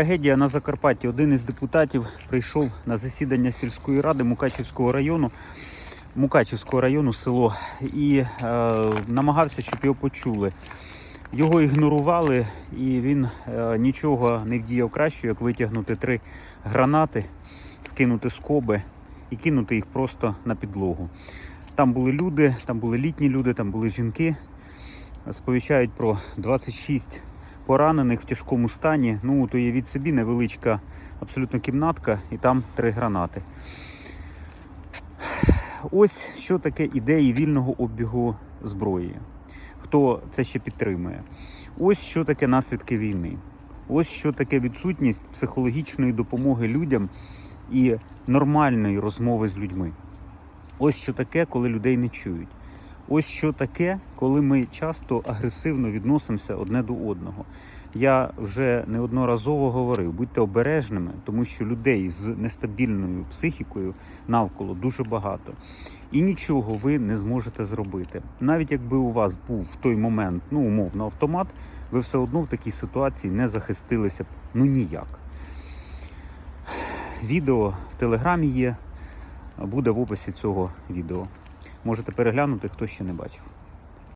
Трагедія на Закарпатті. Один із депутатів прийшов на засідання сільської ради Мукачівського району, Мукачівського району село і е, намагався, щоб його почули. Його ігнорували, і він е, нічого не вдіяв краще, як витягнути три гранати, скинути скоби і кинути їх просто на підлогу. Там були люди, там були літні люди, там були жінки. Сповіщають про 26 поранених в тяжкому стані. Ну, то є від собі невеличка абсолютно кімнатка, і там три гранати. Ось що таке ідеї вільного обігу зброї. Хто це ще підтримує? Ось що таке наслідки війни. Ось що таке відсутність психологічної допомоги людям і нормальної розмови з людьми. Ось що таке, коли людей не чують. Ось що таке, коли ми часто агресивно відносимося одне до одного. Я вже неодноразово говорив, будьте обережними, тому що людей з нестабільною психікою навколо дуже багато. І нічого ви не зможете зробити. Навіть якби у вас був в той момент, ну умовно, автомат, ви все одно в такій ситуації не захистилися б ну ніяк. Відео в телеграмі є, буде в описі цього відео. Можете переглянути, хто ще не бачив.